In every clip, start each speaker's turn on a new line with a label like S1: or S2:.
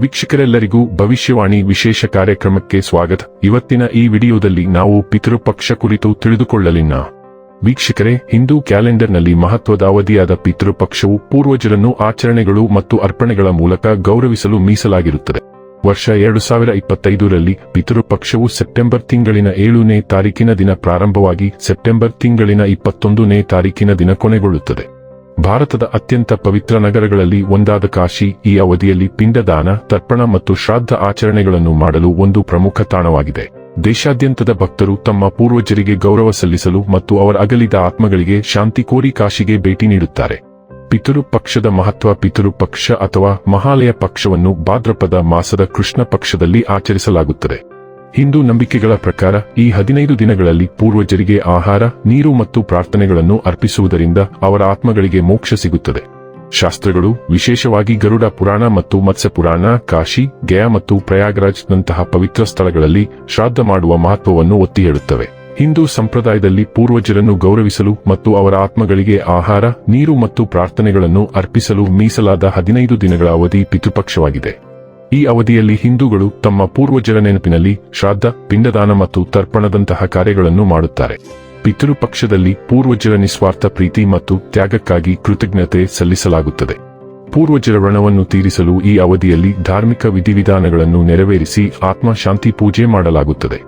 S1: ವೀಕ್ಷಕರೆಲ್ಲರಿಗೂ ಭವಿಷ್ಯವಾಣಿ ವಿಶೇಷ ಕಾರ್ಯಕ್ರಮಕ್ಕೆ ಸ್ವಾಗತ. ಇವತ್ತಿನ ಈ ವಿಡಿಯೋದಲ್ಲಿ ನಾವು ಪಿತೃಪಕ್ಷ ಕುರಿತು ತಿಳಿದುಕೊಳ್ಳಲಿನ ವೀಕ್ಷಕರೇ, ಹಿಂದೂ ಕ್ಯಾಲೆಂಡರ್ನಲ್ಲಿ ಮಹತ್ವದ ಅವಧಿಯಾದ ಪಿತೃಪಕ್ಷವು ಪೂರ್ವಜರನ್ನು ಆಚರಣೆಗಳು ಮತ್ತು ಅರ್ಪಣೆಗಳ ಮೂಲಕ ಗೌರವಿಸಲು ಮೀಸಲಾಗಿರುತ್ತದೆ. ವರ್ಷ ಎರಡು ಸಾವಿರ ಇಪ್ಪತ್ತೈದರಲ್ಲಿ ಪಿತೃಪಕ್ಷವು ಸೆಪ್ಟೆಂಬರ್ ತಿಂಗಳಿನ ಏಳನೇ ತಾರೀಕಿನ ದಿನ ಪ್ರಾರಂಭವಾಗಿ ಸೆಪ್ಟೆಂಬರ್ ತಿಂಗಳಿನ ಇಪ್ಪತ್ತೊಂದನೇ ತಾರೀಕಿನ ದಿನ ಕೊನೆಗೊಳ್ಳುತ್ತದೆ. ಭಾರತದ ಅತ್ಯಂತ ಪವಿತ್ರ ನಗರಗಳಲ್ಲಿ ಒಂದಾದ ಕಾಶಿ ಈ ಅವಧಿಯಲ್ಲಿ ಪಿಂಡದಾನ, ತರ್ಪಣ ಮತ್ತು ಶ್ರಾದ್ದ ಆಚರಣೆಗಳನ್ನು ಮಾಡಲು ಒಂದು ಪ್ರಮುಖ ತಾಣವಾಗಿದೆ. ದೇಶಾದ್ಯಂತದ ಭಕ್ತರು ತಮ್ಮ ಪೂರ್ವಜರಿಗೆ ಗೌರವ ಸಲ್ಲಿಸಲು ಮತ್ತು ಅವರ ಅಗಲಿದ ಆತ್ಮಗಳಿಗೆ ಶಾಂತಿ ಕೋರಿ ಕಾಶಿಗೆ ಭೇಟಿ ನೀಡುತ್ತಾರೆ. ಪಿತೃ ಪಕ್ಷದ ಮಹತ್ವ ಪಿತೃ ಪಕ್ಷ ಅಥವಾ ಮಹಾಲಯ ಪಕ್ಷವನ್ನು ಭಾದ್ರಪದ ಮಾಸದ ಕೃಷ್ಣ ಪಕ್ಷದಲ್ಲಿ ಆಚರಿಸಲಾಗುತ್ತದೆ. ಹಿಂದೂ ನಂಬಿಕೆಗಳ ಪ್ರಕಾರ ಈ ಹದಿನೈದು ದಿನಗಳಲ್ಲಿ ಪೂರ್ವಜರಿಗೆ ಆಹಾರ, ನೀರು ಮತ್ತು ಪ್ರಾರ್ಥನೆಗಳನ್ನು ಅರ್ಪಿಸುವುದರಿಂದ ಅವರ ಆತ್ಮಗಳಿಗೆ ಮೋಕ್ಷ ಸಿಗುತ್ತದೆ. ಶಾಸ್ತ್ರಗಳು, ವಿಶೇಷವಾಗಿ ಗರುಡ ಪುರಾಣ ಮತ್ತು ಮತ್ಸ್ಯ ಪುರಾಣ, ಕಾಶಿ, ಗಯಾ ಮತ್ತು ಪ್ರಯಾಗ್ರಾಜ್ ನಂತಹ ಪವಿತ್ರ ಸ್ಥಳಗಳಲ್ಲಿ ಶ್ರಾದ್ದ ಮಾಡುವ ಮಹತ್ವವನ್ನು ಒತ್ತಿ ಹೇಳುತ್ತವೆ ಹಿಂದೂ ಸಂಪ್ರದಾಯದಲ್ಲಿ ಪೂರ್ವಜರನ್ನು ಗೌರವಿಸಲು ಮತ್ತು ಅವರ ಆತ್ಮಗಳಿಗೆ ಆಹಾರ, ನೀರು ಮತ್ತು ಪ್ರಾರ್ಥನೆಗಳನ್ನು ಅರ್ಪಿಸಲು ಮೀಸಲಾದ ಹದಿನೈದು ದಿನಗಳ ಅವಧಿ ಪಿತೃಪಕ್ಷವಾಗಿದೆ. ಈ ಅವಧಿಯಲ್ಲಿ ಹಿಂದೂಗಳು ತಮ್ಮ ಪೂರ್ವಜರ ನೆನಪಿನಲ್ಲಿ ಶ್ರಾದ್ದ, ಪಿಂಡದಾನ ಮತ್ತು ತರ್ಪಣದಂತಹ ಕಾರ್ಯಗಳನ್ನು ಮಾಡುತ್ತಾರೆ. ಪಿತೃಪಕ್ಷದಲ್ಲಿ ಪೂರ್ವಜರ ನಿಸ್ವಾರ್ಥ ಪ್ರೀತಿ ಮತ್ತು ತ್ಯಾಗಕ್ಕಾಗಿ ಕೃತಜ್ಞತೆ ಸಲ್ಲಿಸಲಾಗುತ್ತದೆ. ಪೂರ್ವಜರ ಋಣವನ್ನು ತೀರಿಸಲು ಈ ಅವಧಿಯಲ್ಲಿ ಧಾರ್ಮಿಕ ವಿಧಿವಿಧಾನಗಳನ್ನು ನೆರವೇರಿಸಿ ಆತ್ಮಶಾಂತಿ ಪೂಜೆ ಮಾಡಲಾಗುತ್ತದೆ.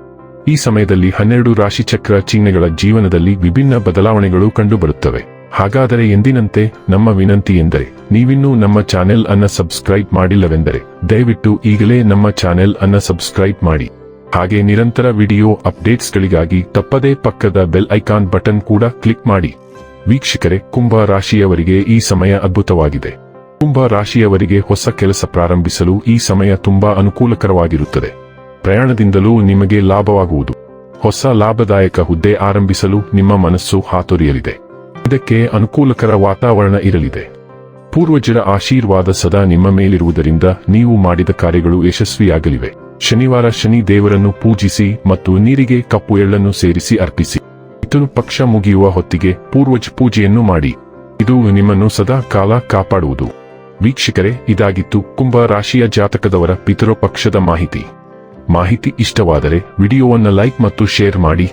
S1: ಈ ಸಮಯದಲ್ಲಿ ಹನ್ನೆರಡು ರಾಶಿಚಕ್ರ ಚಿಹ್ನೆಗಳ ಜೀವನದಲ್ಲಿ ವಿಭಿನ್ನ ಬದಲಾವಣೆಗಳು ಕಂಡುಬರುತ್ತವೆ. ಹಾಗಾದರೆ ಎಂದಿನಂತೆ ನಮ್ಮ ವಿನಂತಿ ಎಂದರೆ, ನೀವಿನ್ನೂ ನಮ್ಮ ಚಾನೆಲ್ ಅನ್ನ ಸಬ್ಸ್ಕ್ರೈಬ್ ಮಾಡಿಲ್ಲವೆಂದರೆ, ದಯವಿಟ್ಟು ಈಗಲೇ ನಮ್ಮ ಚಾನೆಲ್ ಅನ್ನ ಸಬ್ಸ್ಕ್ರೈಬ್ ಮಾಡಿ. ಹಾಗೆ ನಿರಂತರ ವಿಡಿಯೋ ಅಪ್ಡೇಟ್ಸ್ಗಳಿಗಾಗಿ ತಪ್ಪದೇ ಪಕ್ಕದ ಬೆಲ್ ಐಕಾನ್ ಬಟನ್ ಕೂಡ ಕ್ಲಿಕ್ ಮಾಡಿ. ವೀಕ್ಷಕರೇ, ಕುಂಭ ರಾಶಿಯವರಿಗೆ ಈ ಸಮಯ ಅದ್ಭುತವಾಗಿದೆ. ಕುಂಭ ರಾಶಿಯವರಿಗೆ ಹೊಸ ಕೆಲಸ ಪ್ರಾರಂಭಿಸಲು ಈ ಸಮಯ ತುಂಬಾ ಅನುಕೂಲಕರವಾಗಿರುತ್ತದೆ. ಪ್ರಯಾಣದಿಂದಲೂ ನಿಮಗೆ ಲಾಭವಾಗುವುದು. ಹೊಸ ಲಾಭದಾಯಕ ಹುದ್ದೆ ಆರಂಭಿಸಲು ನಿಮ್ಮ ಮನಸ್ಸು ಹಾತೊರೆಯಲಿದೆ. ಇದಕ್ಕೆ ಅನುಕೂಲಕರ ವಾತಾವರಣ ಇರಲಿದೆ. ಪೂರ್ವಜರ ಆಶೀರ್ವಾದ ಸದಾ ನಿಮ್ಮ ಮೇಲಿರುವುದರಿಂದ ನೀವು ಮಾಡಿದ ಕಾರ್ಯಗಳು ಯಶಸ್ವಿಯಾಗಲಿವೆ. ಶನಿವಾರ ಶನಿ ದೇವರನ್ನು ಪೂಜಿಸಿ ಮತ್ತು ನೀರಿಗೆ ಕಪ್ಪು ಎಳ್ಳನ್ನು ಸೇರಿಸಿ ಅರ್ಪಿಸಿ. ಇತನು ಪಕ್ಷ ಮುಗಿಯುವ ಹೊತ್ತಿಗೆ ಪೂರ್ವಜ ಪೂಜೆಯನ್ನು ಮಾಡಿ. ಇದು ನಿಮ್ಮನ್ನು ಸದಾ ಕಾಲ ಕಾಪಾಡುವುದು. ವೀಕ್ಷಕರೇ, ಇದಾಗಿತ್ತು ಕುಂಭ ರಾಶಿಯ ಜಾತಕದವರ ಪಿತೃಪಕ್ಷದ ಮಾಹಿತಿ. ಮಾಹಿತಿ ಇಷ್ಟವಾದರೆ ವಿಡಿಯೋವನ್ನು ಲೈಕ್ ಮತ್ತು ಶೇರ್ ಮಾಡಿ.